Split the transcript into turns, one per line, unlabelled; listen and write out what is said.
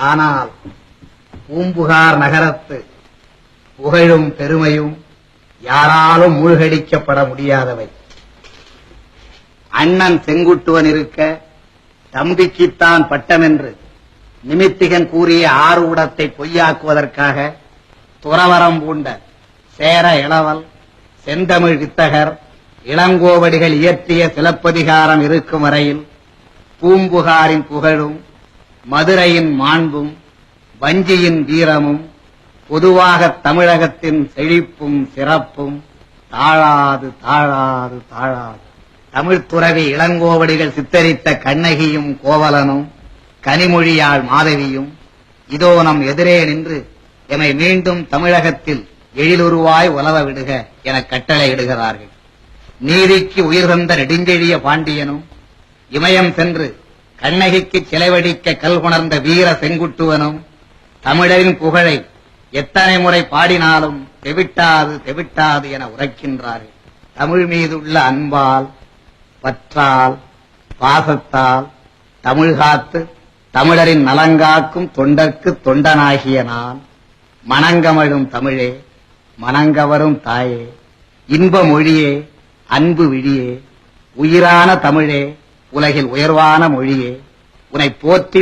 ஆனால் பூம்புகார் நகரத்து புகழும் பெருமையும் யாராலும் மூழ்கடிக்கப்பட முடியாதவை. அண்ணன் செங்குட்டுவன் இருக்க தம்பிக்குத்தான் பட்டம் என்று நிமித்திகன் கூறிய ஆரூடத்தை பொய்யாக்குவதற்காக துறவரம் பூண்ட சேர இளவல் செந்தமிழ் வித்தகர் இளங்கோவடிகள் இயற்றிய சிலப்பதிகாரம் இருக்கும் வரையில் பூம்புகாரின் புகழும் மதுரையின் மாண்பும் வஞ்சியின் வீரமும் பொதுவாக தமிழகத்தின் செழிப்பும் சிறப்பும் தாழாது தாழாது தாழாது. தமிழ்த் துறவி இளங்கோவடிகள் சித்தரித்த கண்ணகியும் கோவலனும் கனிமொழியாள் மாதவியும் இதோ நம் எதிரே நின்று என்னை மீண்டும் தமிழகத்தில் எழிலுருவாய் உலவ விடுக என கட்டளையிடுகிறார்கள் நீதிக்கு உயிர் தந்த நெடுஞ்செழிய பாண்டியனும் இமயம் சென்று கண்ணகிக்கு சிலைவடிக்க கல்குணர்ந்த வீர செங்குட்டுவனும் தமிழரின் புகழை எத்தனை முறை பாடினாலும் தெவிட்டாது தெவிட்டாது என உரைக்கின்றார்கள் தமிழ் மீதுள்ள அன்பால் பற்றால் பாசத்தால் தமிழ் காத்து தமிழரின் நலங்காக்கும் தொண்டர்க்கு தொண்டனாகிய நான் மணங்கமழும் தமிழே மணங்கவரும் தாயே. இன்ப மொழியே அன்பு விழியே உயிரான தமிழே உலகில் உயர்வான மொழியே. உன்னை போற்றி